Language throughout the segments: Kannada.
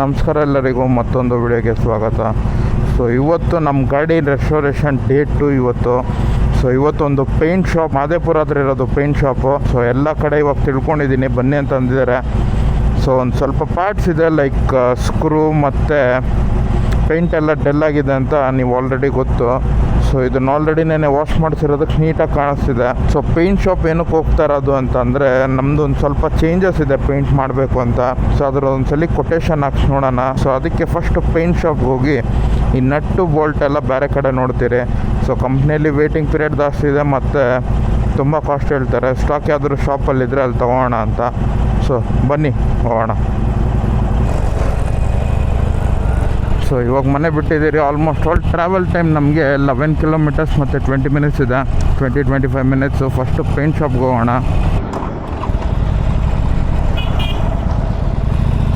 ನಮಸ್ಕಾರ ಎಲ್ಲರಿಗೂ ಮತ್ತೊಂದು ವಿಡಿಯೋಗೆ ಸ್ವಾಗತ. ಸೊ ಇವತ್ತು ನಮ್ಮ ಗಾಡಿ ರೆಸ್ಟೋರೇಷನ್ ಡೇಟು ಇವತ್ತು. ಸೊ ಇವತ್ತೊಂದು ಪೇಂಟ್ ಶಾಪ್ ಮಾದೇಪುರ ಹತ್ರ ಇರೋದು ಪೇಂಟ್ ಶಾಪು ಸೊ ಎಲ್ಲ ಕಡೆ ಇವಾಗ ತಿಳ್ಕೊಂಡಿದ್ದೀನಿ. ಬನ್ನಿ ಅಂತ ಅಂದಿದ್ದಾರೆ. ಸೊ ಒಂದು ಸ್ವಲ್ಪ ಪಾರ್ಟ್ಸ್ ಇದೆ ಲೈಕ್ ಸ್ಕ್ರೂ ಮತ್ತು ಪೇಂಟ್ ಎಲ್ಲ ಡೆಲ್ ಆಗಿದೆ ಅಂತ ನೀವು ಆಲ್ರೆಡಿ ಗೊತ್ತು. ಸೊ ಇದನ್ನ ಆಲ್ರೆಡಿ ನೆನೆ ವಾಶ್ ಮಾಡಿಸಿರೋದಕ್ಕೆ ನೀಟಾಗಿ ಕಾಣಿಸ್ತಿದೆ. ಸೊ ಪೇಂಟ್ ಶಾಪ್ ಏನಕ್ಕೆ ಹೋಗ್ತಾ ಇರೋದು ಅಂತ ಅಂದರೆ ಒಂದು ಸ್ವಲ್ಪ ಚೇಂಜಸ್ ಇದೆ ಪೇಂಟ್ ಮಾಡಬೇಕು ಅಂತ. ಸೊ ಅದ್ರ ಒಂದ್ಸಲಿ ಸಲ ಕೊಟೇಶನ್ ಹಾಕ್ಸಿ ನೋಡೋಣ. ಸೊ ಅದಕ್ಕೆ ಫಸ್ಟ್ ಪೇಂಟ್ ಶಾಪ್ಗೆ ಹೋಗಿ ಈ ನಟ್ಟು ಬೋಲ್ಟ್ ಎಲ್ಲ ಬೇರೆ ಕಡೆ ನೋಡ್ತೀರಿ. ಸೊ ಕಂಪ್ನಿಯಲ್ಲಿ ವೇಟಿಂಗ್ ಪೀರಿಯಡ್ ಜಾಸ್ತಿ ಇದೆ ಮತ್ತು ತುಂಬ ಕಾಸ್ಟ್ ಹೇಳ್ತಾರೆ. ಸ್ಟಾಕ್ ಯಾವ್ದಾದ್ರು ಶಾಪಲ್ಲಿದ್ದರೆ ಅಲ್ಲಿ ತೊಗೋಣ ಅಂತ. ಸೊ ಬನ್ನಿ, ಹೋಗೋಣ. ಸೊ ಇವಾಗ ಮನೆ ಬಿಟ್ಟಿದ್ದೀರಿ ಆಲ್ಮೋಸ್ಟ್ ಆಲ್ ಟ್ರಾವೆಲ್ ಟೈಮ್ ನಮಗೆ ಲೆವೆನ್ ಕಿಲೋಮೀಟರ್ಸ್ ಮತ್ತು ಟ್ವೆಂಟಿ ಮಿನಿಟ್ಸ್ ಇದೆ twenty twenty five minutes first paint ಶಾಪ್ಗೆ ಹೋಗೋಣ.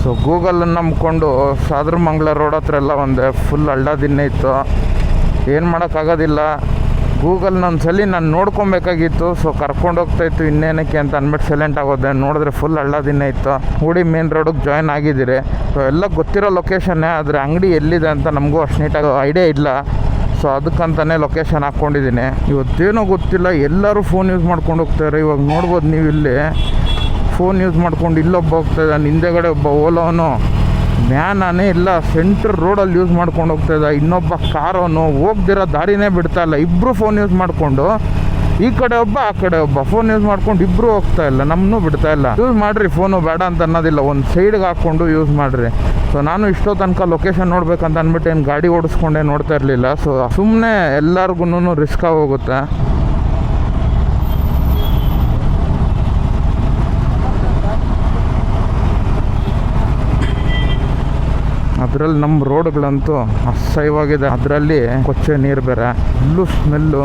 ಸೊ ಗೂಗಲನ್ನು ನಂಬಿಕೊಂಡು ಸಾದ್ರ ಮಂಗ್ಳ ರೋಡ್ ಹತ್ರ ಎಲ್ಲ ಒಂದೇ ಫುಲ್ ಹಳ್ಳ ದಿನ ಇತ್ತು. ಏನು ಮಾಡೋಕ್ಕಾಗೋದಿಲ್ಲ. ಗೂಗಲ್ನ ಒಂದು ಸಲ ನಾನು ನೋಡ್ಕೊಬೇಕಾಗಿತ್ತು ಸೊ ಕರ್ಕೊಂಡೋಗ್ತಾಯಿತ್ತು ಇನ್ನೇನಕ್ಕೆ ಅಂತ ಅಂದ್ಬಿಟ್ಟು ಸೈಲೆಂಟ್ ಆಗೋದೆ ನೋಡಿದ್ರೆ ಫುಲ್ ಹಳ್ಳ ದಿನ ಇತ್ತು. ಹೂಡಿ ಮೇನ್ ರೋಡಿಗೆ ಜಾಯ್ನ್ ಆಗಿದ್ದೀರಿ. ಸೊ ಎಲ್ಲ ಗೊತ್ತಿರೋ ಲೊಕೇಶನ್ನೇ ಆದರೆ ಅಂಗಡಿ ಎಲ್ಲಿದೆ ಅಂತ ನಮಗೂ ಅಷ್ಟು ನೀಟಾಗಿ ಐಡಿಯಾ ಇಲ್ಲ. ಸೊ ಅದಕ್ಕಂತಲೇ ಲೊಕೇಶನ್ ಹಾಕ್ಕೊಂಡಿದ್ದೀನಿ ಇವತ್ತೇನೋ ಗೊತ್ತಿಲ್ಲ, ಎಲ್ಲರೂ ಫೋನ್ ಯೂಸ್ ಮಾಡ್ಕೊಂಡು ಹೋಗ್ತಾರೆ. ಇವಾಗ ನೋಡ್ಬೋದು ನೀವು ಇಲ್ಲಿ ಫೋನ್ ಯೂಸ್ ಮಾಡ್ಕೊಂಡು ಇಲ್ಲೊಬ್ಬ ಹೋಗ್ತಾ ಇದ್ದಾನೆ, ಹಿಂದೆಗಡೆ ಒಬ್ಬ ಓಲೋನು ಮ್ಯಾನೇ ಇಲ್ಲ ಸೆಂಟ್ರ್ ರೋಡಲ್ಲಿ ಯೂಸ್ ಮಾಡ್ಕೊಂಡು ಹೋಗ್ತಾ ಇದ್ದ. ಇನ್ನೊಬ್ಬ ಕಾರವನು ಹೋಗ್ದಿರೋ ದಾರಿನೇ ಬಿಡ್ತಾ ಇಲ್ಲ. ಇಬ್ಬರು ಫೋನ್ ಯೂಸ್ ಮಾಡಿಕೊಂಡು, ಈ ಕಡೆ ಒಬ್ಬ, ಆ ಕಡೆ ಒಬ್ಬ. ಫೋನ್ ಯೂಸ್ ಮಾಡ್ಕೊಂಡು ಇಬ್ರು ಹೋಗ್ತಾ ಇಲ್ಲ. ನಮ್ಮನ್ನೂ ಬಿಡ್ತಾ ಇಲ್ಲ. ಯೂಸ್ ಮಾಡಿರಿ ಫೋನು ಬೇಡ ಅಂತ ಅನ್ನೋದಿಲ್ಲ. ಒಂದು ಸೈಡ್ಗೆ ಹಾಕ್ಕೊಂಡು ಯೂಸ್ ಮಾಡಿರಿ. ಸೊ ನಾನು ಇಷ್ಟೋ ತನಕ ಲೊಕೇಶನ್ ನೋಡ್ಬೇಕಂತ ಅಂದ್ಬಿಟ್ಟು ಏನು ಗಾಡಿ ಓಡಿಸ್ಕೊಂಡೇ ನೋಡ್ತಾ ಇರಲಿಲ್ಲ. ಸೊ ಸುಮ್ಮನೆ ಎಲ್ಲರಿಗೂ ರಿಸ್ಕ್ ಆಗೋಗುತ್ತೆ ಅದರಲ್ಲಿ ನಮ್ಮ ರೋಡ್ಗಳಂತೂ ಅಸಹ್ಯವಾಗಿದೆ. ಅದರಲ್ಲಿ ಕೊಚ್ಚೆ ನೀರು ಬೇರೆ full smell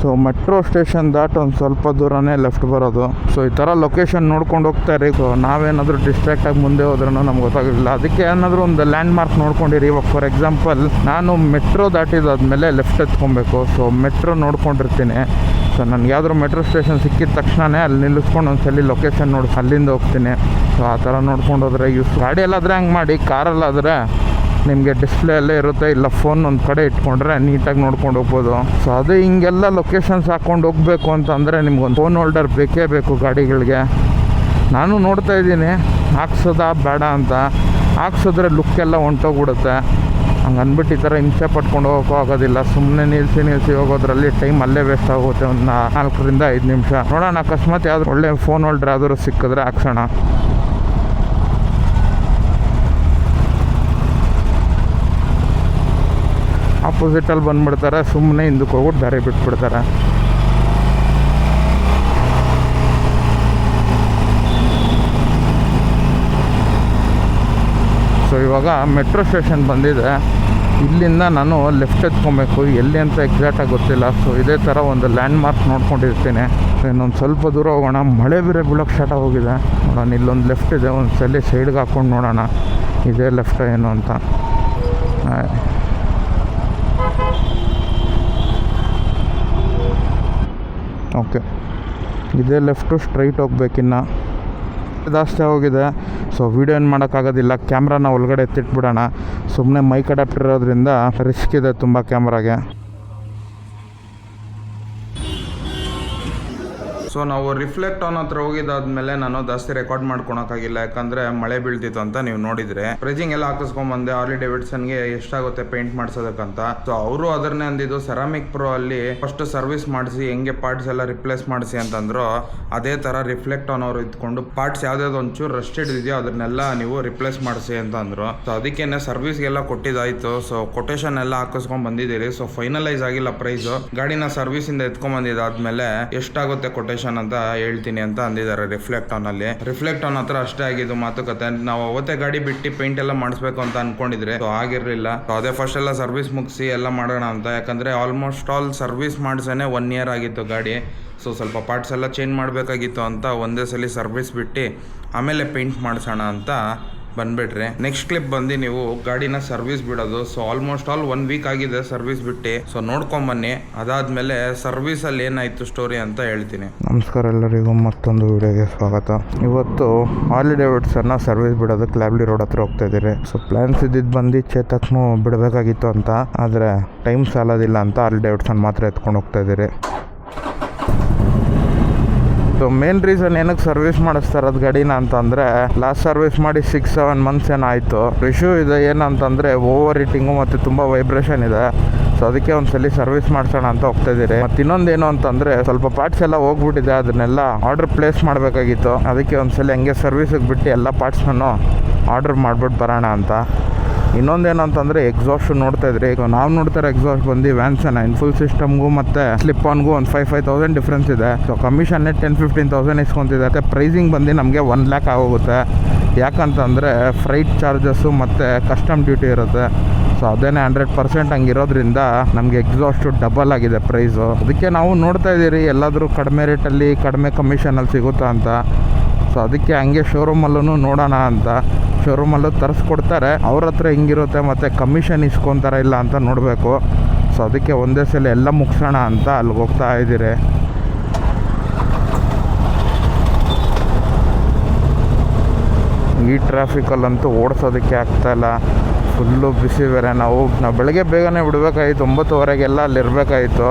so metro station ದಾಟ್ ಒಂದು ಸ್ವಲ್ಪ ದೂರನೇ ಲೆಫ್ಟ್ ಬರೋದು. ಸೊ ಈ ಥರ ಲೊಕೇಶನ್ ನೋಡ್ಕೊಂಡು ಹೋಗ್ತಾರೆ ಸೊ ನಾವೇನಾದರೂ ಡಿಸ್ಟ್ರಾಕ್ಟ್ ಆಗಿ ಮುಂದೆ ಹೋದ್ರೂ ನಮ್ಗೆ ಗೊತ್ತಾಗಿಲ್ಲ ಅದಕ್ಕೆ ಏನಾದರೂ ಒಂದು ಲ್ಯಾಂಡ್ ಮಾರ್ಕ್ ನೋಡ್ಕೊಂಡಿರಿ. ಇವಾಗ ಫಾರ್ ಎಕ್ಸಾಂಪಲ್ ನಾನು ಮೆಟ್ರೋ ದಾಟಿದಾದ್ಮೇಲೆ ಲೆಫ್ಟ್ ಎತ್ಕೊಬೇಕು. ಸೊ ಮೆಟ್ರೋ ನೋಡ್ಕೊಂಡಿರ್ತೀನಿ. ಸೊ ನನಗೆ ಯಾವ್ದಾದ್ರು ಮೆಟ್ರೋ ಸ್ಟೇಷನ್ ಸಿಕ್ಕಿದ ತಕ್ಷಣನೇ ಅಲ್ಲಿ ನಿಲ್ಲಿಸ್ಕೊಂಡು ಒಂದು ಸಲ ಲೊಕೇಶನ್ ನೋಡಿ, ಅಲ್ಲಿಂದ ಹೋಗ್ತೀನಿ. ಸೊ ಆ ಥರ ನೋಡ್ಕೊಂಡು ಹೋದರೆ ಯೂಸ್ ಗಾಡಿಯಲ್ಲಾದರೆ ಹಂಗೆ ಮಾಡಿ, ಕಾರಲ್ಲಾದರೆ ನಿಮಗೆ ಡಿಸ್ಪ್ಲೇ ಅಲ್ಲೇ ಇರುತ್ತೆ, ಇಲ್ಲ ಫೋನ್ ಒಂದು ಕಡೆ ಇಟ್ಕೊಂಡ್ರೆ ನೀಟಾಗಿ ನೋಡ್ಕೊಂಡು ಹೋಗ್ಬೋದು. ಸೊ ಅದು ಹಿಂಗೆಲ್ಲ ಲೊಕೇಶನ್ಸ್ ಹಾಕ್ಕೊಂಡು ಹೋಗಬೇಕು ಅಂತಂದರೆ ನಿಮ್ಗೊಂದು ಫೋನ್ ಹೋಲ್ಡರ್ ಬೇಕೇ ಬೇಕು ಗಾಡಿಗಳಿಗೆ. ನಾನು ನೋಡ್ತಾ ಇದ್ದೀನಿ, ಹಾಕ್ಸೋದಾ ಬೇಡ ಅಂತ. ಹಾಕ್ಸಿದ್ರೆ ಲುಕ್ ಎಲ್ಲ ಹೊಂಟೋಗ್ಬಿಡುತ್ತೆ. ಹಂಗೆ ಅಂದ್ಬಿಟ್ಟು ಈ ಥರ ಹಿಂಸೆ ಪಟ್ಕೊಂಡು ಹೋಗೋಕ್ಕೂ ಆಗೋದಿಲ್ಲ. ಸುಮ್ಮನೆ ನಿಲ್ಲಿಸಿ ನಿಲ್ಲಿಸಿ ಹೋಗೋದ್ರಲ್ಲಿ ಟೈಮ್ ಅಲ್ಲೇ ವೇಸ್ಟ್ ಆಗುತ್ತೆ ಒಂದು ನಾಲ್ಕರಿಂದ ಐದು ನಿಮಿಷ. ನೋಡೋಣ, ಅಕಸ್ಮಾತ್ ಯಾವ್ದು ಒಳ್ಳೆ ಫೋನ್ ಹೋಲ್ಡರ್ ಯಾವ್ದಾದ್ರು ಸಿಕ್ಕಿದ್ರೆ ಹಾಕ್ಸೋಣ. ಆಪೋಸಿಟಲ್ಲಿ ಬಂದ್ಬಿಡ್ತಾರೆ ಸುಮ್ಮನೆ ಹಿಂದಕ್ಕೆ ಹೋಗ್ಬಿಟ್ಟು ದಾರಿ ಬಿಟ್ಬಿಡ್ತಾರೆ. ಸೊ ಇವಾಗ ಮೆಟ್ರೋ ಸ್ಟೇಷನ್ ಬಂದಿದೆ. ಇಲ್ಲಿಂದ ನಾನು ಲೆಫ್ಟ್ ಎತ್ಕೊಬೇಕು. ಎಲ್ಲಿ ಅಂತ ಎಕ್ಸಾಕ್ಟಾಗಿ ಗೊತ್ತಿಲ್ಲ. ಸೊ ಇದೇ ಥರ ಒಂದು ಲ್ಯಾಂಡ್ ಮಾರ್ಕ್ ನೋಡ್ಕೊಂಡಿರ್ತೀನಿ. ಇನ್ನೊಂದು ಸ್ವಲ್ಪ ದೂರ ಹೋಗೋಣ. ಮಳೆ ಬೇರೆ ಬೀಳೋಕ್ಕೆ ಸ್ಟಾರ್ಟ್ ಆಗೋಗಿದೆ. ನೋಡೋಣ, ಇಲ್ಲೊಂದು ಲೆಫ್ಟ್ ಇದೆ. ಒಂದು ಸಲ ಸೈಡ್ಗೆ ಹಾಕ್ಕೊಂಡು ನೋಡೋಣ. ಇದೇ ಲೆಫ್ಟ್ ಏನು ಅಂತ. ಓಕೆ ಇದೇ ಲೆಫ್ಟು ಸ್ಟ್ರೈಟ್ ಹೋಗ್ಬೇಕಿನ್ನ. ಜಾಸ್ತಿ ಆಗೋಗಿದೆ. ಸೊ ವೀಡಿಯೋ ಏನು ಮಾಡೋಕ್ಕಾಗೋದಿಲ್ಲ. ಕ್ಯಾಮ್ರಾನ ಒಳಗಡೆ ಎತ್ತಿಟ್ಬಿಡೋಣ. ಸುಮ್ಮನೆ ಮೈಕ್ ಅಡಾಪ್ಟರ್ ಇರೋದ್ರಿಂದ ರಿಸ್ಕ್ ಇದೆ ತುಂಬ ಕ್ಯಾಮ್ರಾಗೆ ಸೊ ನಾವು ರಿಫ್ಲೆಕ್ಟ್ ಆನ್ ಹತ್ರ ಹೋಗಿದ್ದಾದ್ಮೇಲೆ ನಾನು ಜಾಸ್ತಿ ರೆಕಾರ್ಡ್ ಮಾಡ್ಕೊಳಕ್ಕಾಗಿಲ್ಲ, ಯಾಕಂದ್ರೆ ಮಳೆ ಬೀಳ್ತಿತ್ತು ಅಂತ ನೀವು ನೋಡಿದ್ರೆ. ಪ್ರೈಸಿಂಗ್ ಎಲ್ಲ ಹಾಕಿಸ್ಕೊಂಡ್ ಆರ್ಲಿ ಡೇವಿಡ್ಸನ್ಗೆ ಎಷ್ಟಾಗುತ್ತೆ ಪೇಂಟ್ ಮಾಡ್ಸೋದಕ್ಕಂತ. ಸೊ ಅವರು ಅದನ್ನೇ ಅಂದಿದ್ದು ಸೆರಾಮಿಕ್ ಪ್ರೋ ಅಲ್ಲಿ ಫಸ್ಟ್ ಸರ್ವಿಸ್ ಮಾಡಿಸಿ, ಹೆಂಗೆ ಪಾರ್ಟ್ಸ್ ಎಲ್ಲ ರಿಪ್ಲೇಸ್ ಮಾಡಿಸಿ ಅಂತಂದ್ರು, ಅದೇ ತರ ರಿಫ್ಲೆಕ್ಟ್ ಆನ್ ಅವರು ಇದ್ಕೊಂಡು ಪಾರ್ಟ್ಸ್ ಯಾವ್ದಾದ್ರು ಒಂಚೂರು ರಸ್ಟೆಡ್ ಇದೆಯೋ ಅದನ್ನೆಲ್ಲ ನೀವು ರಿಪ್ಲೇಸ್ ಮಾಡಿಸಿ ಅಂತ ಅಂದ್ರು ಸೊ ಅದಕ್ಕೇನೆ ಸರ್ವಿಸ್ಗೆಲ್ಲ ಕೊಟ್ಟಿದ್ದಾಯ್ತು. ಸೊ ಕೊಟೇಶನ್ ಎಲ್ಲ ಹಾಕಿಸ್ಕೊಂಡ್ ಬಂದಿದ್ದೀರಿ ಸೊ ಫೈನಲೈಸ್ ಆಗಿಲ್ಲ ಪ್ರೈಸ್ ಗಾಡಿನ ಸರ್ವಿಸ್ ಇಂದ ಎತ್ಕೊಂಡ್ ಬಂದಿದ್ದಾದ್ಮೇಲೆ ಎಷ್ಟಾಗುತ್ತೆ ಕೊಟೇಶನ್ ಅಂತ ಹೇಳ್ತೀನಿ ಅಂತ ಅಂದಿದ್ದಾರೆ ರಿಫ್ಲೆಕ್ಟ್ ಆನ್ ಅಲ್ಲಿ. ರಿಫ್ಲೆಕ್ಟ್ ಆನ್ ಹತ್ರ ಅಷ್ಟೇ ಆಗಿದ್ದು ಮಾತುಕತೆ. ನಾವು ಅವತ್ತೇ ಗಾಡಿ ಬಿಟ್ಟು ಪೇಂಟ್ ಎಲ್ಲ ಮಾಡಿಸ್ಬೇಕು ಅಂತ ಅನ್ಕೊಂಡಿದ್ರೆ ಆಗಿರ್ಲಿಲ್ಲ. ಅದೇ ಫಸ್ಟ್ ಎಲ್ಲ ಸರ್ವಿಸ್ ಮುಗಿಸಿ ಎಲ್ಲ ಮಾಡೋಣ ಅಂತ. ಯಾಕಂದ್ರೆ ಆಲ್ಮೋಸ್ಟ್ ಆಲ್ ಸರ್ವಿಸ್ ಮಾಡ್ಸೇನೆ ಒನ್ ಇಯರ್ ಆಗಿತ್ತು ಗಾಡಿ. ಸೊ ಸ್ವಲ್ಪ ಪಾರ್ಟ್ಸ್ ಎಲ್ಲ ಚೇಂಜ್ ಮಾಡಬೇಕಾಗಿತ್ತು ಅಂತ ಒಂದೇ ಸಲ ಸರ್ವಿಸ್ ಬಿಟ್ಟು, ಆಮೇಲೆ ಪೇಂಟ್ ಮಾಡಿಸೋಣ ಅಂತ ಬಂದ್ಬಿಡ್ರಿ ನೆಕ್ಸ್ಟ್ ಕ್ಲಿಪ್ ಬಂದು ನೀವು ಗಾಡಿನ ಸರ್ವಿಸ್ ಬಿಡೋದು. So almost all one week ಆಗಿದೆ ಸರ್ವಿಸ್ ಬಿಟ್ಟು. ಸೊ ನೋಡ್ಕೊಂಬನ್ನಿ ಅದಾದ್ಮೇಲೆ ಸರ್ವಿಸ್ ಅಲ್ಲಿ ಏನಾಯ್ತು ಸ್ಟೋರಿ ಅಂತ ಹೇಳ್ತೀನಿ. ನಮಸ್ಕಾರ ಎಲ್ಲರಿಗೂ, ಮತ್ತೊಂದು ವಿಡಿಯೋಗೆ ಸ್ವಾಗತ. ಇವತ್ತು ಹಾಲಿ ಡೇವಿಡ್ಸನ್ನ ಸರ್ವಿಸ್ ಬಿಡೋದಕ್ಕೆ ಲ್ಯಾಬ್ಲಿ ರೋಡ್ ಹತ್ರ ಹೋಗ್ತಾ ಇದ್ದೀರಿ. ಸೊ ಪ್ಲಾನ್ಸ್ ಇದ್ದಿದ್ದು ಬಂದು ಚೇತಕ್ನು ಬಿಡಬೇಕಾಗಿತ್ತು ಅಂತ. ಆದರೆ ಟೈಮ್ ಸಾಲೋದಿಲ್ಲ ಅಂತ ಹಾಲಿ ಡೇವಿಡ್ಸನ್ ಮಾತ್ರ ಎತ್ಕೊಂಡು ಹೋಗ್ತಾ ಇದ್ದೀರಿ. ಸೊ ಮೇನ್ ರೀಸನ್ ಏನಕ್ಕೆ ಸರ್ವಿಸ್ ಮಾಡಿಸ್ತಾ ಇರೋದು ಗಾಡಿನ ಅಂತಂದರೆ ಲಾಸ್ಟ್ ಸರ್ವಿಸ್ ಮಾಡಿ ಸಿಕ್ಸ್ ಸೆವೆನ್ ಮಂತ್ಸ್ ಏನಾಯಿತು ಇಶ್ಯೂ ಇದೆ ಏನಂತಂದರೆ ಓವರ್ ಹೀಟಿಂಗು ಮತ್ತು ತುಂಬ ವೈಬ್ರೇಷನ್ ಇದೆ. ಸೊ ಅದಕ್ಕೆ ಒಂದ್ಸಲಿ ಸರ್ವಿಸ್ ಮಾಡ್ಸೋಣ ಅಂತ ಹೋಗ್ತಾ ಇದ್ದೀರಿ. ಮತ್ತು ಇನ್ನೊಂದೇನು ಅಂತಂದರೆ, ಸ್ವಲ್ಪ ಪಾರ್ಟ್ಸ್ ಎಲ್ಲ ಹೋಗ್ಬಿಟ್ಟಿದೆ, ಅದನ್ನೆಲ್ಲ ಆರ್ಡರ್ ಪ್ಲೇಸ್ ಮಾಡಬೇಕಾಗಿತ್ತು. ಅದಕ್ಕೆ ಒಂದ್ಸಲಿ ಹಂಗೆ ಸರ್ವಿಸಿಗೆ ಬಿಟ್ಟು ಎಲ್ಲ ಪಾರ್ಟ್ಸ್ನೂ ಆರ್ಡರ್ ಮಾಡ್ಬಿಟ್ಟು ಬರೋಣ ಅಂತ. ಇನ್ನೊಂದೇನು ಅಂತಂದರೆ ಎಕ್ಸಾಸ್ಟ್ ನೋಡ್ತಾ ಇದ್ರಿ. ಈಗ ನಾವು ನೋಡ್ತಾರೆ ಎಕ್ಸಾಸ್ಟ್ ಬಂದು ವ್ಯಾನ್ಸನ್ ಇನ್ ಫುಲ್ ಸಿಸ್ಟಮ್ಗೂ ಮತ್ತು ಸ್ಲಿಪ್ ಆನ್ಗೂ ಒಂದು ಫೈವ್ ಫೈವ್ ತೌಸಂಡ್ ಡಿಫ್ರೆನ್ಸ್ ಇದೆ. So commission ten fifteen thousand ಇಸ್ಕೊಂತಿದೆ. Pricing ಬಂದು ನಮಗೆ ಒನ್ ಲ್ಯಾಕ್ ಆಗೋಗುತ್ತೆ. ಯಾಕಂತಂದರೆ ಫ್ರೈಟ್ ಚಾರ್ಜಸ್ಸು ಮತ್ತು ಕಸ್ಟಮ್ ಡ್ಯೂಟಿ ಇರುತ್ತೆ. ಸೊ ಅದೇನೇ ಹಂಡ್ರೆಡ್ ಪರ್ಸೆಂಟ್ ಹಂಗಿರೋದ್ರಿಂದ ನಮಗೆ ಎಕ್ಸಾಸ್ಟು ಡಬಲ್ ಆಗಿದೆ ಪ್ರೈಸು ಅದಕ್ಕೆ ನಾವು ನೋಡ್ತಾ ಇದ್ದೀರಿ, ಎಲ್ಲಾದರೂ ಕಡಿಮೆ ರೇಟಲ್ಲಿ ಕಡಿಮೆ ಕಮಿಷನಲ್ಲಿ ಸಿಗುತ್ತಾ ಅಂತ. ಸೊ ಅದಕ್ಕೆ ಹಂಗೆ ಶೋರೂಮಲ್ಲೂ ನೋಡೋಣ ಅಂತ. ಶೋರೂಮಲ್ಲೂ ತರಿಸ್ಕೊಡ್ತಾರೆ. ಅವ್ರ ಹತ್ರ ಹೆಂಗಿರುತ್ತೆ ಮತ್ತು ಕಮಿಷನ್ ಇಸ್ಕೊತಾರ ಇಲ್ಲ ಅಂತ ನೋಡಬೇಕು. ಸೊ ಅದಕ್ಕೆ ಒಂದೇ ಸಲ ಎಲ್ಲ ಮುಗಿಸೋಣ ಅಂತ ಅಲ್ಲಿಗೆ ಹೋಗ್ತಾ ಇದ್ದೀರಿ. ಈ ಟ್ರಾಫಿಕಲ್ಲಂತೂ ಓಡಿಸೋದಕ್ಕೆ ಆಗ್ತಾಯಿಲ್ಲ ಫುಲ್ಲು ಬಿಸಿ ಬೇರೆ ನಾವು. ನಾವು ಬೆಳಗ್ಗೆ ಬೇಗನೆ ಬಿಡಬೇಕಾಗಿತ್ತು ಒಂಬತ್ತುವರೆಗೆಲ್ಲ ಅಲ್ಲಿ ಇರಬೇಕಾಗಿತ್ತು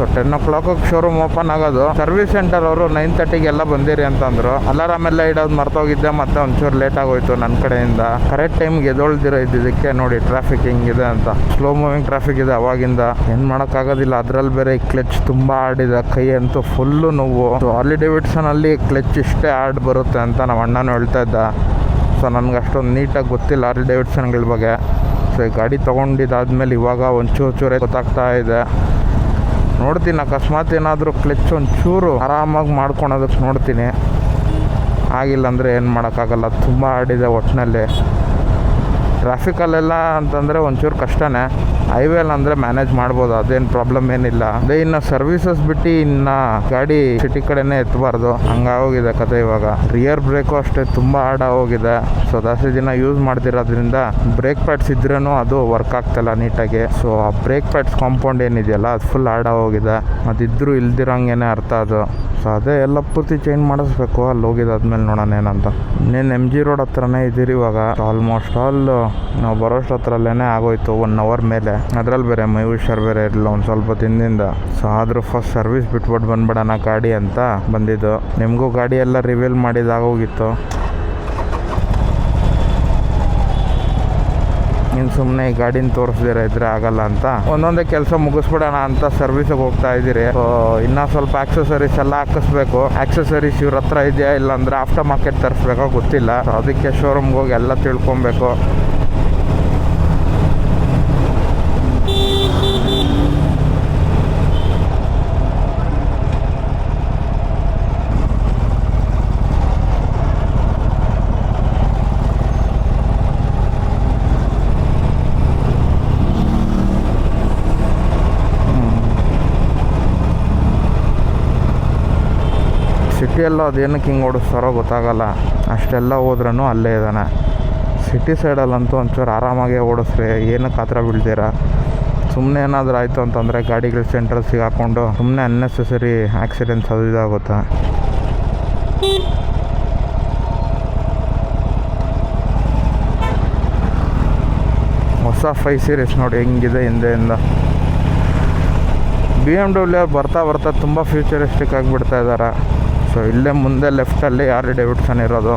so ten o'clock showroom open ಆಗೋದು. ಸರ್ವಿಸ್ ಸೆಂಟರ್ ಅವರು ನೈನ್ ತರ್ಟಿಗೆಲ್ಲ ಬಂದಿರಿ ಅಂತಂದರು. ಅಲಾರಾಮ್ ಎಲ್ಲ ಇಡೋದು ಮರ್ತೋಗಿದ್ದೆ ಮತ್ತೆ ಒಂಚೂರು ಲೇಟ್ ಆಗೋಯ್ತು ನನ್ನ ಕಡೆಯಿಂದ. ಕರೆಕ್ಟ್ ಟೈಮ್ಗೆ ಎದೊಳ್ದಿರೋ ಇದ್ದಿದ್ದಕ್ಕೆ ನೋಡಿ ಟ್ರಾಫಿಕ್ ಹಿಂಗಿದೆ ಅಂತ. ಸ್ಲೋ ಮೂವಿಂಗ್ ಟ್ರಾಫಿಕ್ ಇದೆ ಅವಾಗಿಂದ. ಏನು ಮಾಡೋಕ್ಕಾಗೋದಿಲ್ಲ ಅದ್ರಲ್ಲಿ ಬೇರೆ ಕ್ಲಚ್ ತುಂಬ ಆಡಿದೆ ಕೈ ಅಂತೂ ಫುಲ್ಲು ನೋವು. ಸೊ ಡೇವಿಡ್ಸನ್ ಅಲ್ಲಿ ಕ್ಲಚ್ ಇಷ್ಟೇ ಆಡ್ ಬರುತ್ತೆ ಅಂತ ನಮ್ಮ ಅಣ್ಣನೂ ಹೇಳ್ತಾ ಇದ್ದ. ಸೊ ನನಗೆ ಅಷ್ಟೊಂದು ನೀಟಾಗಿ ಗೊತ್ತಿಲ್ಲ ಹಾರ್ಲಿ ಡೇವಿಡ್ಸನ್ಗಳ ಬಗ್ಗೆ. ಸೊ ಈ ಗಾಡಿ ತೊಗೊಂಡಿದ್ದಾದ್ಮೇಲೆ ಇವಾಗ ಒಂಚೂರು ಚೂರೇ ಗೊತ್ತಾಗ್ತಾ ಇದೆ. ನೋಡ್ತೀನಿ, ಅಕಸ್ಮಾತ್ ಏನಾದರೂ ಕ್ಲಚ್ ಒಂಚೂರು ಆರಾಮಾಗಿ ಮಾಡ್ಕೊಳೋದಕ್ಕೆ ನೋಡ್ತೀನಿ. ಆಗಿಲ್ಲ ಅಂದರೆ ಏನು ಮಾಡೋಕ್ಕಾಗಲ್ಲ, ತುಂಬ ಆಡಿದೆ ಒಟ್ಟಿನಲ್ಲಿ ಟ್ರಾಫಿಕಲ್ಲೆಲ್ಲ ಅಂತಂದರೆ ಒಂಚೂರು ಕಷ್ಟನೇ. ಹೈವೇಲ್ ಅಂದರೆ ಮ್ಯಾನೇಜ್ ಮಾಡ್ಬೋದು, ಅದೇನು ಪ್ರಾಬ್ಲಮ್ ಏನಿಲ್ಲ. ಅದೇ ಇನ್ನು ಸರ್ವಿಸಸ್ ಬಿಟ್ಟು ಇನ್ನು ಗಾಡಿ ಸಿಟಿ ಕಡೆನೇ ಎತ್ತಬಾರ್ದು ಹಂಗಾಗೋಗಿದೆ ಕತೆ ಇವಾಗ. ರಿಯರ್ ಬ್ರೇಕು ಅಷ್ಟೇ ತುಂಬ ಹಾರ್ಡ್ ಹೋಗಿದೆ ಸೊ ಜಾಸ್ತಿ ದಿನ ಯೂಸ್ ಮಾಡ್ತಿರೋದ್ರಿಂದ ಬ್ರೇಕ್ ಪ್ಯಾಡ್ಸ್ ಇದ್ರೂ ಅದು ವರ್ಕ್ ಆಗ್ತಲ್ಲ ನೀಟಾಗಿ. ಸೊ ಆ ಬ್ರೇಕ್ ಪ್ಯಾಡ್ಸ್ ಕಾಂಪೌಂಡ್ ಏನಿದೆಯಲ್ಲ, ಅದು ಫುಲ್ ಹಾರ್ಡ್ ಹೋಗಿದೆ ಅದಿದ್ರು ಇಲ್ದಿರಂಗೇನೆ ಅರ್ಥ ಅದು. ಸೊ ಅದೇ ಎಲ್ಲ ಪೂರ್ತಿ ಚೇಂಜ್ ಮಾಡಿಸ್ಬೇಕು. ಅಲ್ಲಿ ಹೋಗಿದ್ದಾದ್ಮೇಲೆ ನೋಡೋಣ ಏನಂತ. ಇನ್ನೇನು ಎಂ ಜಿ ರೋಡ್ ಹತ್ರನೇ ಇದ್ದೀರಿ ಇವಾಗ. ಆಲ್ಮೋಸ್ಟ್ ಆಲ್ ನಾವು ಬರೋಷ್ಟು ಹತ್ರಲ್ಲೇ ಆಗೋಯ್ತು ಒನ್ ಅವರ್ ಮೇಲೆ. ಅದ್ರಲ್ಲಿ ಬೇರೆ ಮಯೂಷರ್ ಬೇರೆ ಇರಲಿಲ್ಲ, ಒಂದು ಸ್ವಲ್ಪ ತಿಂದಿಂದ ಸೊ ಆದರೂ ಫಸ್ಟ್ ಸರ್ವಿಸ್ ಬಿಟ್ಬಿಟ್ಟು ಬಂದ್ಬಿಡೋಣ ಗಾಡಿ ಅಂತ ಬಂದಿದ್ದು. ನಿಮಗೂ ಗಾಡಿ ಎಲ್ಲ ರಿವೀಲ್ ಮಾಡಿದಾಗೋಗಿತ್ತು ಇನ್ನು ಸುಮ್ಮನೆ ಈ ಗಾಡಿನ ತೋರಿಸ್ದಿರ ಇದ್ರೆ ಆಗಲ್ಲ ಅಂತ. ಒಂದೊಂದೇ ಕೆಲಸ ಮುಗಿಸ್ಬಿಡೋಣ ಅಂತ ಸರ್ವಿಸಿಗೆ ಹೋಗ್ತಾ ಇದ್ದೀರಿ. ಸೊ ಇನ್ನೂ ಸ್ವಲ್ಪ ಆಕ್ಸೆಸರೀಸ್ ಎಲ್ಲ ಹಾಕಿಸ್ಬೇಕು. ಆಕ್ಸೆಸರೀಸ್ ಇವ್ರ ಹತ್ರ ಇದೆಯಾ ಇಲ್ಲ ಅಂದ್ರೆ ಆಫ್ಟರ್ ಮಾರ್ಕೆಟ್ ತರಿಸ್ಬೇಕೋ ಗೊತ್ತಿಲ್ಲ. ಅದಕ್ಕೆ ಶೋರೂಮ್ಗೆ ಹೋಗಿ ಎಲ್ಲ ತಿಳ್ಕೊಬೇಕು. ಸಿಟಿಯಲ್ಲೂ ಅದೇನಕ್ಕೆ ಹಿಂಗೆ ಓಡಿಸ್ತಾರೋ ಗೊತ್ತಾಗಲ್ಲ. ಅಷ್ಟೆಲ್ಲ ಹೋದ್ರೂ ಅಲ್ಲೇ ಇದ್ದಾನೆ ಸಿಟಿ ಸೈಡಲ್ಲಂತೂ ಒಂಚೂರು ಆರಾಮಾಗಿ ಓಡಿಸ್ರಿ, ಏನಕ್ಕೆ ಹತ್ರ ಬೀಳ್ತೀರ? ಸುಮ್ಮನೆ ಏನಾದರೂ ಆಯಿತು ಅಂತಂದರೆ ಗಾಡಿಗಳು ಸೆಂಟ್ರಲ್ಸಿಗೆ ಹಾಕ್ಕೊಂಡು ಸುಮ್ಮನೆ ಅನ್ನೆಸೆಸರಿ ಆಕ್ಸಿಡೆಂಟ್ಸ್ ಅದು ಇದಾಗುತ್ತೆ. ಹೊಸ ಫೈ ಸೀರೀಸ್ ನೋಡಿ ಹೆಂಗಿದೆ ಹಿಂದೆಯಿಂದ. ಬಿ ಎಂ ಡಬ್ಲ್ಯೂ ಬರ್ತಾ ಬರ್ತಾ ತುಂಬ ಫ್ಯೂಚರಿಸ್ಟಿಕ್ ಆಗಿಬಿಡ್ತಾ ಇದ್ದಾರೆ. ಸೊ ಇಲ್ಲೇ ಮುಂದೆ ಲೆಫ್ಟಲ್ಲಿ ಆರ್ ಡೇವಿಡ್ಸನ್ ಇರೋದು?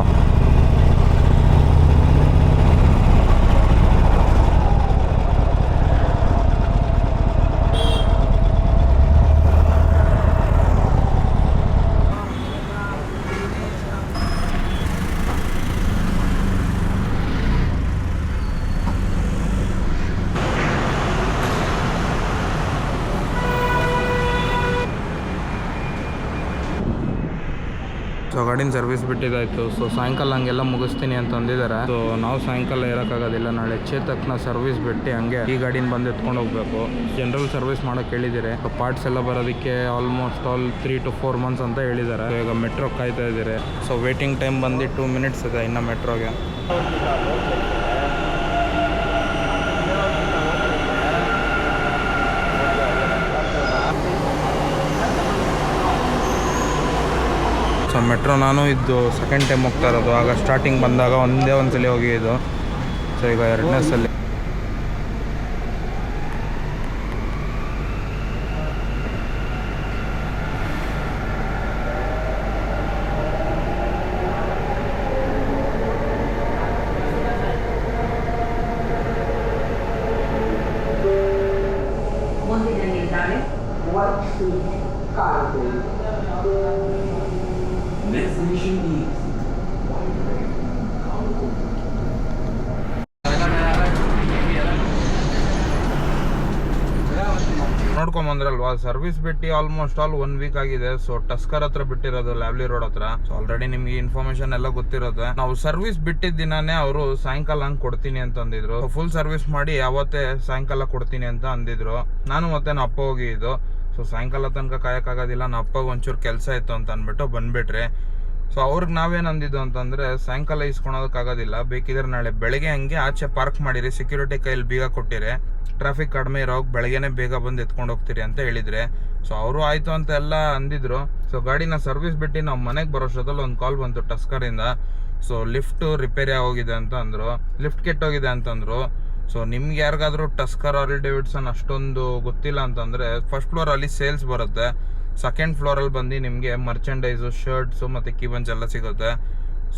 ಗಾಡಿನ ಸರ್ವಿಸ್ ಬಿಟ್ಟಿದ್ದಾಯ್ತು. ಸೊ ಸಾಯಂಕಾಲ ಹಂಗೆಲ್ಲ ಮುಗಿಸ್ತೀನಿ ಅಂತ ಅಂದಿದ್ದಾರೆ. ಸೊ ನಾವು ಸಾಯಂಕಾಲ ಇರೋಕ್ಕಾಗೋದಿಲ್ಲ. ನಾಳೆ ಚೇತಕ್ನ ಸರ್ವಿಸ್ ಬಿಟ್ಟು ಹಂಗೆ ಈ ಗಾಡಿನ ಬಂದು ಎತ್ಕೊಂಡು ಹೋಗ್ಬೇಕು. ಜನರಲ್ ಸರ್ವಿಸ್ ಮಾಡೋಕೆ ಹೇಳಿದ್ದಾರೆ. ಪಾರ್ಟ್ಸ್ ಎಲ್ಲ ಬರೋದಕ್ಕೆ almost all three to four months ಅಂತ ಹೇಳಿದ್ದಾರೆ. ಈಗ ಮೆಟ್ರೋ ಕಾಯ್ತಾ ಇದ್ದೀರಿ. ಸೊ ವೇಟಿಂಗ್ ಟೈಮ್ ಬಂದು ಟೂ ಮಿನಿಟ್ಸ್ ಇದೆ ಇನ್ನು ಮೆಟ್ರೋಗೆ. ಮೆಟ್ರೋ ನಾನು ಇದು ಸೆಕೆಂಡ್ ಟೈಮ್ ಹೋಗ್ತಾ ಇರೋದು. ಆಗ ಸ್ಟಾರ್ಟಿಂಗ್ ಬಂದಾಗ ಒಂದೇ ಒಂದು ಸಲ ಇದು ಸೊ ಈಗ ಎರಡನೇ ಸಲ. ನೋಡ್ಕೊಂಬಂದ್ರಲ್ವಾ? ಸರ್ವಿಸ್ ಬಿಟ್ಟು ಆಲ್ಮೋಸ್ಟ್ ಆಲ್ ಒನ್ ವೀಕ್ ಆಗಿದೆ. ಸೊ ಟಸ್ಕರ್ ಹತ್ರ ಬಿಟ್ಟಿರೋದು ಲ್ಯಾವ್ಲಿ ರೋಡ್ ಹತ್ರ. ಸೊ ಆಲ್ರೆಡಿ ನಿಮ್ಗೆ ಇನ್ಫಾರ್ಮೇಶನ್ ಎಲ್ಲ ಗೊತ್ತಿರುತ್ತೆ ನಾವು ಸರ್ವಿಸ್ ಬಿಟ್ಟಿದ್ದ ದಿನಾನೇ ಅವರು ಸಾಯಂಕಾಲ ಹಂಗ್ ಕೊಡ್ತೀನಿ ಅಂತ ಅಂದಿದ್ರು. ಫುಲ್ ಸರ್ವಿಸ್ ಮಾಡಿ ಯಾವತ್ತೇ ಸಾಯಂಕಾಲ ಕೊಡ್ತೀನಿ ಅಂತ ಅಂದಿದ್ರು. ನಾನು ಮತ್ತೆ ನಾ ಅಪ್ಪ ಹೋಗಿ ಇದು. ಸೊ ಸಾಯಂಕಾಲ ತನಕ ಕಾಯಕ್ಕಾಗೋದಿಲ್ಲ. ನಾ ಅಪ್ಪಗೆ ಒಂಚೂರು ಕೆಲಸ ಇತ್ತು ಅಂತ ಅಂದ್ಬಿಟ್ಟು ಬಂದ್ಬಿಟ್ರಿ. ಸೊ ಅವ್ರಿಗೆ ನಾವೇನು ಅಂದಿದ್ದು ಅಂತಂದರೆ, ಸಾಯಂಕಾಲ ಇಸ್ಕೊಳೋದಕ್ಕಾಗೋದಿಲ್ಲ. ಬೇಕಿದ್ರೆ ನಾಳೆ ಬೆಳಗ್ಗೆ ಹಂಗೆ ಆಚೆ ಪಾರ್ಕ್ ಮಾಡಿರಿ ಸೆಕ್ಯೂರಿಟಿ ಕೈಯಲ್ಲಿ ಬೀಗ ಕೊಟ್ಟಿರಿ. ಟ್ರಾಫಿಕ್ ಕಡಿಮೆ ಇರೋ ಬೆಳಗ್ಗೆನೆ ಬೇಗ ಬಂದು ಎತ್ಕೊಂಡು ಹೋಗ್ತೀರಿ ಅಂತ ಹೇಳಿದರೆ. ಸೊ ಅವರು ಆಯಿತು ಅಂತ ಎಲ್ಲ ಅಂದಿದ್ರು. ಸೊ ಗಾಡಿನ ಸರ್ವಿಸ್ ಬಿಟ್ಟು ನಾವು ಮನೆಗೆ ಬರೋಷ್ಟೊತ್ತಲ್ಲಿ ಒಂದು ಕಾಲ್ ಬಂತು ಟಸ್ಕರಿಂದ. ಸೊ ಲಿಫ್ಟ್ ರಿಪೇರಿ ಆಗೋಗಿದೆ ಅಂತ ಅಂದರು. ಲಿಫ್ಟ್ ಕೆಟ್ಟೋಗಿದೆ ಅಂತಂದರು. ಸೊ ನಿಮ್ಗೆ ಯಾರಿಗಾದರೂ ಟಸ್ಕರ್ ಆರ್ಲ್ ಡೇವಿಡ್ಸನ್ ಅಷ್ಟೊಂದು ಗೊತ್ತಿಲ್ಲ ಅಂತಂದರೆ ಫಸ್ಟ್ ಫ್ಲೋರ್ ಅಲ್ಲಿ ಸೇಲ್ಸ್ ಬರುತ್ತೆ. ಸೆಕೆಂಡ್ ಫ್ಲೋರ್ ಅಲ್ಲಿ ಬಂದು ನಿಮಗೆ ಮರ್ಚೆಂಡೈಸು ಶರ್ಟ್ಸು ಮತ್ತೆ ಕೀಬನ್ಸ್ ಎಲ್ಲ ಸಿಗುತ್ತೆ.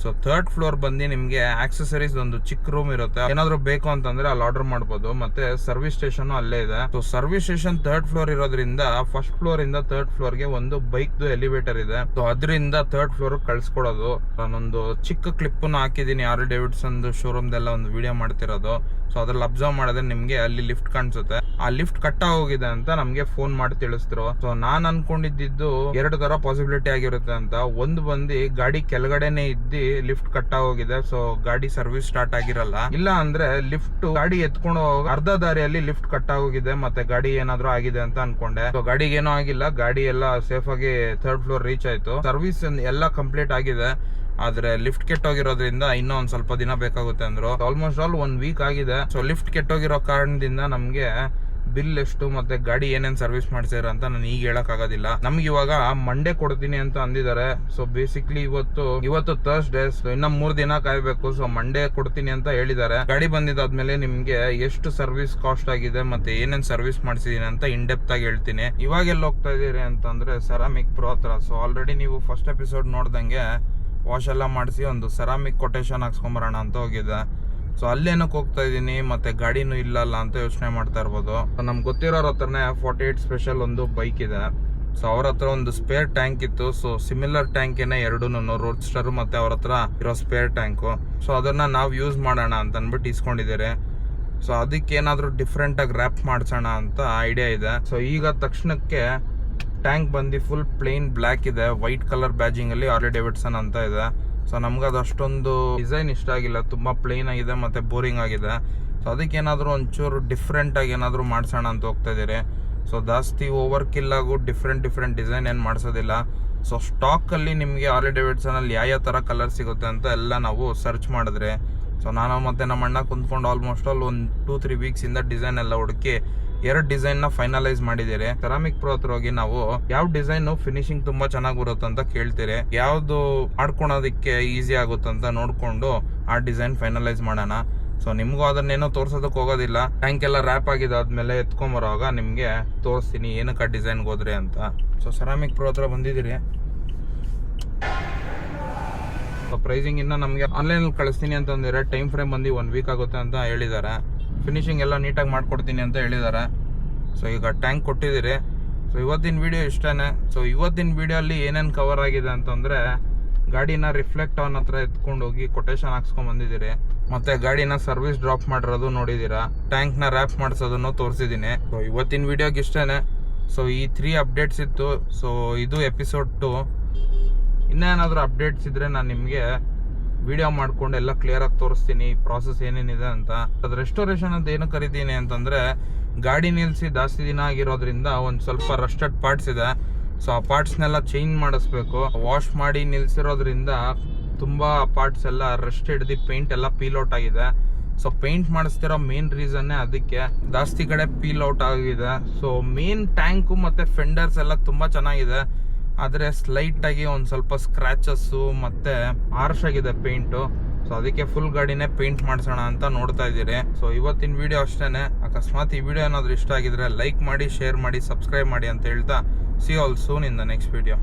ಸೊ ಥರ್ಡ್ ಫ್ಲೋರ್ ಬಂದು ನಿಮಗೆ ಆಕ್ಸೆಸರೀಸ್ ಒಂದು ಚಿಕ್ಕ ರೂಮ್ ಇರುತ್ತೆ. ಏನಾದ್ರು ಬೇಕು ಅಂತಂದ್ರೆ ಅಲ್ಲಿ ಆರ್ಡರ್ ಮಾಡಬಹುದು ಮತ್ತೆ ಸರ್ವಿಸ್ ಸ್ಟೇಷನ್ ಅಲ್ಲೇ ಇದೆ. So service station third floor ಇರೋದ್ರಿಂದ ಫಸ್ಟ್ ಫ್ಲೋರ್ ಇಂದ ಥರ್ಡ್ ಫ್ಲೋರ್ಗೆ ಒಂದು ಬೈಕ್ ಎಲಿವೇಟರ್ ಇದೆ. ಸೊ ಅದರಿಂದ ಥರ್ಡ್ ಫ್ಲೋರ್ ಕಳ್ಸ್ಕೊಡೋದು. ನಾನೊಂದು ಚಿಕ್ಕ ಕ್ಲಿಪ್ ಹಾಕಿದೀನಿ. ಆರ್ ಡೇವಿಡ್ಸನ್ ಶೋರೂಮ್ ಎಲ್ಲ ಒಂದು ವಿಡಿಯೋ ಮಾಡ್ತಿರೋದು. ಸೊ ಅದ್ರಲ್ಲಿ ಅಬ್ಸರ್ವ್ ಮಾಡಿದ್ರೆ ನಿಮ್ಗೆ ಅಲ್ಲಿ ಲಿಫ್ಟ್ ಕಾಣಿಸುತ್ತೆ. ಆ ಲಿಫ್ಟ್ ಕಟ್ಟ ಹೋಗಿದೆ ಅಂತ ನಮ್ಗೆ ಫೋನ್ ಮಾಡಿ ತಿಳಿಸಿದ್ರು. ಸೊ ನಾನ್ ಅನ್ಕೊಂಡಿದ್ದು ಎರಡು ತರ ಪಾಸಿಬಿಲಿಟಿ ಆಗಿರುತ್ತೆ ಅಂತ. ಒಂದು ಬಂದು ಗಾಡಿ ಕೆಳಗಡೆನೆ ಇದ್ದಿ ಲಿಫ್ಟ್ ಕಟ್ ಹೋಗಿದೆ ಸೊ ಗಾಡಿ ಸರ್ವಿಸ್ ಸ್ಟಾರ್ಟ್ ಆಗಿರಲ್ಲ. ಇಲ್ಲ ಅಂದ್ರೆ ಲಿಫ್ಟ್ ಗಾಡಿ ಎತ್ಕೊಂಡು ಅರ್ಧ ದಾರಿಯಲ್ಲಿ ಲಿಫ್ಟ್ ಕಟ್ ಆಗೋಗಿದೆ ಮತ್ತೆ ಗಾಡಿ ಏನಾದ್ರೂ ಆಗಿದೆ ಅಂತ ಅನ್ಕೊಂಡೆ. ಸೊ ಗಾಡಿಗೆ ಏನೋ ಆಗಿಲ್ಲ, ಗಾಡಿ ಎಲ್ಲ ಸೇಫ್ ಆಗಿ ಥರ್ಡ್ ಫ್ಲೋರ್ ರೀಚ್ ಆಯ್ತು. ಸರ್ವಿಸ್ ಎಲ್ಲ ಕಂಪ್ಲೀಟ್ ಆಗಿದೆ, ಆದ್ರೆ ಲಿಫ್ಟ್ ಕೆಟ್ಟೋಗಿರೋದ್ರಿಂದ ಇನ್ನೂ ಒಂದ್ ಸ್ವಲ್ಪ ದಿನ ಬೇಕಾಗುತ್ತೆ ಅಂದ್ರು. ಆಲ್ಮೋಸ್ಟ್ ಆಲ್ ಒನ್ ವೀಕ್ ಆಗಿದೆ. ಸೊ ಲಿಫ್ಟ್ ಕೆಟ್ಟೋಗಿರೋ ಕಾರಣದಿಂದ ನಮ್ಗೆ ಬಿಲ್ ಎಷ್ಟು, ಮತ್ತೆ ಗಾಡಿ ಏನೇನ್ ಸರ್ವಿಸ್ ಮಾಡ್ಸಿರ ಅಂತ ನಾನು ಈಗ ಹೇಳಕ್ ಆಗೋದಿಲ್ಲ. ನಮ್ಗೆ ಇವಾಗ ಮಂಡೇ ಕೊಡ್ತೀನಿ ಅಂತ ಅಂದಿದ್ದಾರೆ ಸೊ ಬೇಸಿಕ್ಲಿ ಇವತ್ತು ಇವತ್ತು ಥರ್ಸ್ಡೇ ಸೊ ಇನ್ನ ಮೂರ್ ದಿನ ಕಾಯ್ಬೇಕು. ಸೊ ಮಂಡೇ ಕೊಡ್ತೀನಿ ಅಂತ ಹೇಳಿದ್ದಾರೆ ಗಾಡಿ ಬಂದಿದ್ದಾದ್ಮೇಲೆ ನಿಮ್ಗೆ ಎಷ್ಟು ಸರ್ವಿಸ್ ಕಾಸ್ಟ್ ಆಗಿದೆ, ಮತ್ತೆ ಏನೇನ್ ಸರ್ವಿಸ್ ಮಾಡಿಸಿದೀನಿ ಅಂತ ಇನ್ ಡೆಪ್ತ್ ಆಗಿ ಹೇಳ್ತೀನಿ. ಇವಾಗ ಎಲ್ಲಿ ಹೋಗ್ತಾ ಇದೀರಿ ಅಂತಂದ್ರೆ ಸೆರಾಮಿಕ್ ಪ್ರೋ ಹತ್ರ. ಸೊ ಆಲ್ರೆಡಿ ನೀವು ಫಸ್ಟ್ ಎಪಿಸೋಡ್ ನೋಡ್ದಂಗೆ ವಾಶ್ ಎಲ್ಲ ಮಾಡಿಸಿ ಒಂದು ಸೆರಾಮಿಕ್ ಕೊಟೇಶನ್ ಹಾಕ್ಸ್ಕೊಂಬರೋಣ ಅಂತ ಹೋಗಿದ್ದೆ. ಸೊ ಅಲ್ಲೇನಕ್ಕೆ ಹೋಗ್ತಾ ಇದ್ದೀನಿ, ಮತ್ತೆ ಗಾಡಿನೂ ಇಲ್ಲಲ್ಲ ಅಂತ ಯೋಚನೆ ಮಾಡ್ತಾ ಇರ್ಬೋದು. ನಮ್ಗೆ ಗೊತ್ತಿರೋರ ಹತ್ರನೇ ಫಾರ್ಟಿ ಏಟ್ ಸ್ಪೆಷಲ್ ಒಂದು ಬೈಕ್ ಇದೆ. ಸೊ ಅವ್ರ ಹತ್ರ ಒಂದು ಸ್ಪೇರ್ ಟ್ಯಾಂಕ್ ಇತ್ತು. ಸೊ ಸಿಮಿಲರ್ ಟ್ಯಾಂಕ್ ಏನೇ ಎರಡು ರೋಡ್ ಸ್ಟರ್ ಮತ್ತೆ ಅವ್ರ ಹತ್ರ ಇರೋ ಸ್ಪೇರ್ ಟ್ಯಾಂಕು ಸೊ ಅದನ್ನ ನಾವು ಯೂಸ್ ಮಾಡೋಣ ಅಂತ ಅಂದ್ಬಿಟ್ಟು ಇಸ್ಕೊಂಡಿದ್ದೀರಿ ಸೊ ಅದಕ್ಕೆ ಏನಾದರೂ ಡಿಫ್ರೆಂಟ್ ಆಗಿ ರ್ಯಾಪ್ ಮಾಡ್ಸೋಣ ಅಂತ ಐಡಿಯಾ ಇದೆ. ಸೊ ಈಗ ತಕ್ಷಣಕ್ಕೆ ಟ್ಯಾಂಕ್ ಬಂದು ಫುಲ್ ಪ್ಲೇನ್ ಬ್ಲ್ಯಾಕ್ ಇದೆ. ವೈಟ್ ಕಲರ್ ಬ್ಯಾಜಿಂಗ್ ಅಲ್ಲಿ ಆರ್ಲಿ ಡೇವಿಡ್ಸನ್ ಅಂತ ಇದೆ. ಸೊ ನಮ್ಗೆ ಅದು ಅಷ್ಟೊಂದು ಡಿಸೈನ್ ಇಷ್ಟ ಆಗಿಲ್ಲ. ತುಂಬಾ ಪ್ಲೇನ್ ಆಗಿದೆ ಮತ್ತೆ ಬೋರಿಂಗ್ ಆಗಿದೆ. ಸೊ ಅದಕ್ಕೆ ಏನಾದರೂ ಒಂಚೂರು ಡಿಫ್ರೆಂಟಾಗಿ ಏನಾದರೂ ಮಾಡ್ಸೋಣ ಅಂತ ಹೋಗ್ತಾ ಸೊ ಜಾಸ್ತಿ ಓವರ್ ಕಿಲ್ ಆಗು ಡಿಫ್ರೆಂಟ್ ಡಿಫ್ರೆಂಟ್ ಡಿಸೈನ್ ಏನು ಮಾಡಿಸೋದಿಲ್ಲ. ಸೊ ಸ್ಟಾಕ್ ಅಲ್ಲಿ ನಿಮಗೆ ಆರ್ಲಿ ಡೇವಿಡ್ಸನ್ ಅಲ್ಲಿ ಯಾವ ಯಾವ ತರ ಕಲರ್ ಸಿಗುತ್ತೆ ಅಂತ ಎಲ್ಲ ನಾವು ಸರ್ಚ್ ಮಾಡಿದ್ರೆ. ಸೊ ನಾನು ಮತ್ತೆ ನಮ್ಮ ಅಣ್ಣ ಕುಂತ್ಕೊಂಡು ಆಲ್ಮೋಸ್ಟ್ ಆಲ್ ಒಂದು ಟೂ ತ್ರೀ ವೀಕ್ಸ್ ಇಂದ ಡಿಸೈನ್ ಎಲ್ಲ ಹುಡುಕಿ ಎರಡು ಡಿಸೈನ್ನ ಫೈನಲೈಸ್ ಮಾಡಿದ್ದೀರಿ. ಸೆರಾಮಿಕ್ ಪ್ರೋ ಹತ್ರ ಹೋಗಿ ನಾವು ಯಾವ ಡಿಸೈನ್ ಫಿನಿಶಿಂಗ್ ತುಂಬಾ ಚೆನ್ನಾಗಿ ಬರುತ್ತೆ ಅಂತ ಕೇಳ್ತೀರಿ. ಯಾವ್ದು ಮಾಡ್ಕೊಳೋದಕ್ಕೆ ಈಸಿ ಅಂತ ನೋಡ್ಕೊಂಡು ಆ ಡಿಸೈನ್ ಫೈನಲೈಸ್ ಮಾಡೋಣ. ಸೊ ನಿಮ್ಗೂ ಅದನ್ನೇನೋ ತೋರ್ಸೋದಕ್ಕೆ ಹೋಗೋದಿಲ್ಲ. ಟ್ಯಾಂಕ್ ಎಲ್ಲ ರ್ಯಾಪ್ ಆಗಿದಾದ್ಮೇಲೆ ಎತ್ಕೊಂಬರೋವಾಗ ನಿಮ್ಗೆ ತೋರಿಸ್ತೀನಿ ಏನಕ್ಕೆ ಆ ಡಿಸೈನ್ಗೆ ಹೋದ್ರೆ ಅಂತ. ಸೊ ಸೆರಾಮಿಕ್ ಪ್ರೋ ಹತ್ರ ಬಂದಿದ್ದೀರಿ. ಪ್ರೈಸಿಂಗ್ ಇನ್ನ ನಮಗೆ ಆನ್ಲೈನ್ ಕಳಿಸ್ತೀನಿ ಅಂತಂದಿದ್ರೆ ಟೈಮ್ ಫ್ರೇಮ್ ಬಂದು ಒನ್ ವೀಕ್ ಆಗುತ್ತೆ ಅಂತ ಹೇಳಿದ್ದಾರೆ. ಫಿನಿಶಿಂಗ್ ಎಲ್ಲ ನೀಟಾಗಿ ಮಾಡಿಕೊಡ್ತೀನಿ ಅಂತ ಹೇಳಿದ್ದಾರೆ ಸೊ ಈಗ ಟ್ಯಾಂಕ್ ಕೊಟ್ಟಿದ್ದೀರಿ. ಸೊ ಇವತ್ತಿನ ವಿಡಿಯೋ ಇಷ್ಟೇ ಸೊ ಇವತ್ತಿನ ವಿಡಿಯೋ ಅಲ್ಲಿ ಏನೇನು ಕವರ್ ಆಗಿದೆ ಅಂತಂದರೆ, ಗಾಡಿನ ರಿಫ್ಲೆಕ್ಟ್ ಅವನ ಹತ್ರ ಎತ್ಕೊಂಡು ಹೋಗಿ ಕೊಟೇಶನ್ ಹಾಕ್ಸ್ಕೊಂಡ್ ಬಂದಿದ್ದೀರಿ. ಮತ್ತೆ ಗಾಡಿನ ಸರ್ವಿಸ್ ಡ್ರಾಪ್ ಮಾಡಿರೋದು ನೋಡಿದ್ದೀರಾ. ಟ್ಯಾಂಕ್ನ ರ್ಯಾಪ್ ಮಾಡಿಸೋದನ್ನು ತೋರಿಸಿದ್ದೀನಿ. ಸೊ ಇವತ್ತಿನ ವಿಡಿಯೋಗೆ ಇಷ್ಟೇ ಸೊ ಈ ತ್ರೀ ಅಪ್ಡೇಟ್ಸ್ ಇತ್ತು. ಸೊ ಇದು ಎಪಿಸೋಡ್ ಟು ಇನ್ನೇನಾದರೂ ಅಪ್ಡೇಟ್ಸ್ ಇದ್ರೆ ನಾನು ನಿಮಗೆ ವಿಡಿಯೋ ಮಾಡ್ಕೊಂಡು ಎಲ್ಲ ಕ್ಲಿಯರಾಗಿ ತೋರಿಸ್ತೀನಿ ಪ್ರಾಸೆಸ್ ಏನೇನಿದೆ ಅಂತ. ಅದು ರೆಸ್ಟೋರೇಷನ್ ಅಂತ ಏನು ಕರಿತೀನಿ ಅಂತಂದ್ರೆ, ಗಾಡಿ ನಿಲ್ಸಿ ಜಾಸ್ತಿ ದಿನ ಆಗಿರೋದ್ರಿಂದ ಒಂದು ಸ್ವಲ್ಪ ರಸ್ಟೆಡ್ ಪಾರ್ಟ್ಸ್ ಇದೆ. ಸೊ ಆ ಪಾರ್ಟ್ಸ್ನೆಲ್ಲ ಚೇಂಜ್ ಮಾಡಿಸ್ಬೇಕು. ವಾಶ್ ಮಾಡಿ ನಿಲ್ಸಿರೋದ್ರಿಂದ ತುಂಬಾ ಪಾರ್ಟ್ಸ್ ಎಲ್ಲ ರಸ್ಟ್ ಹಿಡ್ದು ಪೇಂಟ್ ಎಲ್ಲ ಪೀಲ್ ಔಟ್ ಆಗಿದೆ. ಸೊ ಪೇಂಟ್ ಮಾಡಿಸ್ತಿರೋ ಮೇನ್ ರೀಸನ್ನೇ ಅದಕ್ಕೆ ಜಾಸ್ತಿ ಕಡೆ ಪೀಲ್ ಔಟ್ ಆಗಿದೆ. ಸೊ ಮೇನ್ ಟ್ಯಾಂಕು ಮತ್ತೆ ಫೆಂಡರ್ಸ್ ಎಲ್ಲ ತುಂಬಾ ಚೆನ್ನಾಗಿದೆ. ಆದರೆ ಸ್ಲೈಟ್ ಆಗಿ ಒಂದು ಸ್ವಲ್ಪ ಸ್ಕ್ರಾಚಸ್ಸು ಮತ್ತೆ ಹಾರ್ಶ್ ಆಗಿದೆ ಪೇಂಟು ಸೊ ಅದಕ್ಕೆ ಫುಲ್ ಗಾಡಿನೇ ಪೇಂಟ್ ಮಾಡಿಸೋಣ ಅಂತ ನೋಡ್ತಾ ಇದ್ದೀರಿ. ಸೊ ಇವತ್ತಿನ ವಿಡಿಯೋ ಅಷ್ಟೇ ಅಕಸ್ಮಾತ್ ಈ ವಿಡಿಯೋ ಏನಾದರೂ ಇಷ್ಟ ಆಗಿದ್ರೆ ಲೈಕ್ ಮಾಡಿ ಶೇರ್ ಮಾಡಿ ಸಬ್ಸ್ಕ್ರೈಬ್ ಮಾಡಿ ಅಂತ ಹೇಳ್ತಾ see all soon in the next video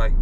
bye